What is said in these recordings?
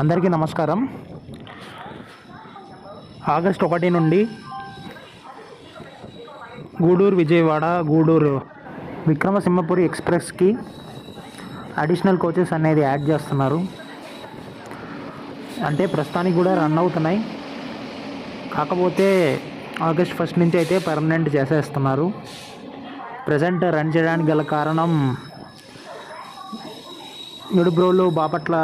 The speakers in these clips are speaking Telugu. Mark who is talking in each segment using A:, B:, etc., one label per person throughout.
A: అందరికీ నమస్కారం. ఆగస్ట్ ఒకటి నుండి గూడూరు విజయవాడ గూడూరు విక్రమసింహపురి ఎక్స్ప్రెస్కి అడిషనల్ కోచెస్ అనేది యాడ్ చేస్తున్నారు. అంటే ప్రస్తుతానికి కూడా రన్ అవుతున్నాయి. కాకపోతే ఆగస్ట్ ఫస్ట్ నుంచి అయితే పర్మనెంట్ చేసేస్తున్నారు. ప్రజెంట్ రన్ చేయడానికి గల కారణం నిడుబ్రోలు బాపట్ల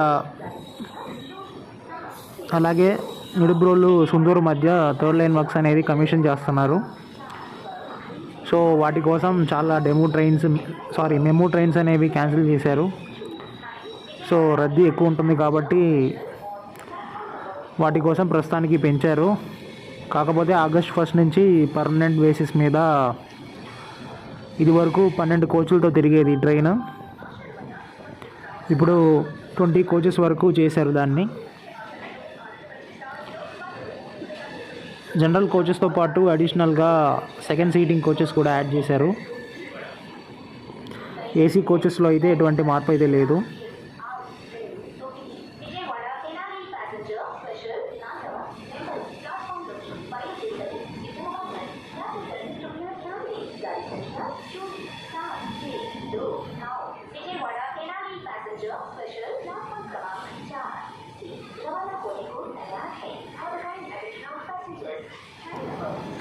A: అలాగే నిడుబ్రోలు సుందూరు మధ్య థర్డ్ లైన్ వర్క్స్ అనేది కమిషన్ చేస్తున్నారు. సో వాటి కోసం చాలా demo trains sorry memo trains అనేవి క్యాన్సిల్ చేశారు. సో రద్దీ ఎక్కువ ఉంటుంది కాబట్టి వాటి కోసం ప్రస్తుతానికి పెంచారు. కాకపోతే ఆగస్ట్ ఫస్ట్ నుంచి పర్మనెంట్ బేసిస్ మీద ఇది వరకు పన్నెండు కోచ్లతో తిరిగేది ట్రైన్. ఇప్పుడు ట్వంటీ కోచెస్ వరకు చేశారు దాన్ని. జనరల్ కోచెస్తో పాటు అడిషనల్గా సెకండ్ సీటింగ్ కోచెస్ కూడా యాడ్ చేశారు. ఏసీ కోచెస్లో అయితే ఎటువంటి మార్పు అయితే లేదు.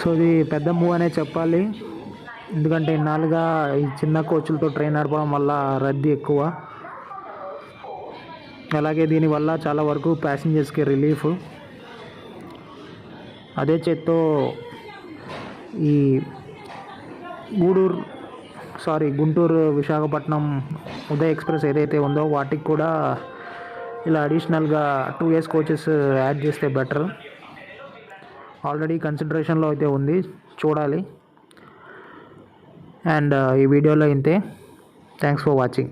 A: సో ఇది పెద్ద మూవ్ అనే చెప్పాలి. ఎందుకంటే ఇన్నాళ్ళుగా ఈ చిన్న కోచ్లతో ట్రైన్ నడపడం వల్ల రద్దీ ఎక్కువ. అలాగే దీనివల్ల చాలా వరకు ప్యాసింజర్స్కి రిలీఫ్ అదే చేత్తో ఈ గూడూరు సారీ గుంటూరు విశాఖపట్నం ఉదయ్ ఎక్స్ప్రెస్ ఏదైతే ఉందో వాటికి కూడా ఇలా అడిషనల్గా టూ ఇయర్స్ కోచెస్ యాడ్ చేస్తే బెటర్ ఆల్రెడీ కన్సిడరేషన్లో అయితే ఉంది. చూడాలి. అండ్ ఈ వీడియోలో ఇంతే. Thanks for watching